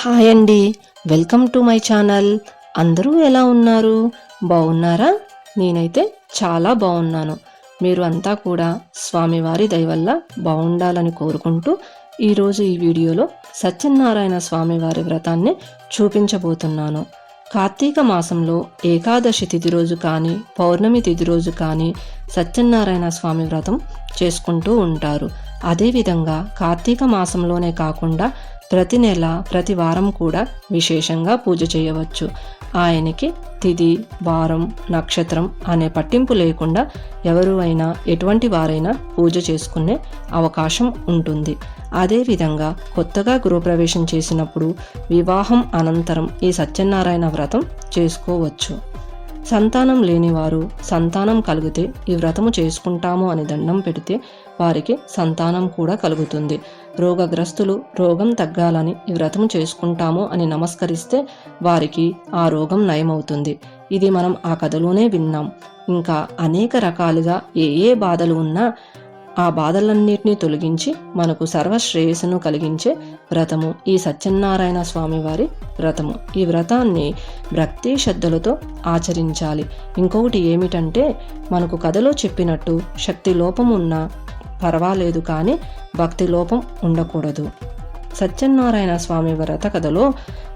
Hi అండి. Welcome to my channel. అందరూ ఎలా ఉన్నారు? బాగున్నారా? నేనైతే చాలా బాగున్నాను. మీరు అంతా కూడా స్వామివారి దయవల్ల బాగుండాలని కోరుకుంటూ ఈరోజు ఈ వీడియోలో సత్యనారాయణ స్వామివారి వ్రతాన్ని చూపించబోతున్నాను. కార్తీక మాసంలో ఏకాదశి తిథి రోజు కానీ పౌర్ణమి తిథి రోజు కానీ సత్యనారాయణ స్వామి వ్రతం చేసుకుంటూ ఉంటారు. అదేవిధంగా కార్తీక మాసంలోనే కాకుండా ప్రతి నెల ప్రతి వారం కూడా విశేషంగా పూజ చేయవచ్చు. ఆయనకి తిది వారం నక్షత్రం అనే పట్టింపు లేకుండా ఎవరు అయినా ఎటువంటి వారైనా పూజ చేసుకునే అవకాశం ఉంటుంది. అదేవిధంగా కొత్తగా గృహప్రవేశం చేసినప్పుడు వివాహం అనంతరం ఈ సత్యనారాయణ వ్రతం చేసుకోవచ్చు. సంతానం లేనివారు సంతానం కలిగితే ఈ వ్రతము చేసుకుంటాము అని దండం పెడితే వారికి సంతానం కూడా కలుగుతుంది. రోగగ్రస్తులు రోగం తగ్గాలని ఈ వ్రతము చేసుకుంటాము అని నమస్కరిస్తే వారికి ఆ రోగం నయమవుతుంది. ఇది మనం ఆ కథలోనే విన్నాం. ఇంకా అనేక రకాలుగా ఏ ఏ బాధలు ఉన్నా ఆ బాధలన్నిటినీ తొలగించి మనకు సర్వశ్రేయస్సును కలిగించే వ్రతము. ఈ సత్యనారాయణ స్వామి వారి వ్రతము. ఈ వ్రతాన్ని భక్తి శ్రద్ధలతో ఆచరించాలి. ఇంకొకటి ఏమిటంటే మనకు కథలో చెప్పినట్టు శక్తి లోపం ఉన్నా పర్వాలేదు కానీ భక్తి లోపం ఉండకూడదు. సత్యనారాయణ స్వామి వ్రత కథలో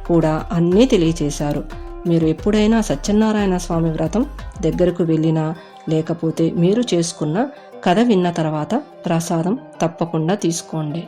కూడా అన్నీ తెలియచేశారు. మీరు ఎప్పుడైనా సత్యనారాయణ స్వామి వ్రతం దగ్గరకు వెళ్ళినా లేకపోతే మీరు చేసుకున్న కథ విన్న తర్వాత ప్రసాదం తప్పకుండా తీసుకోండి.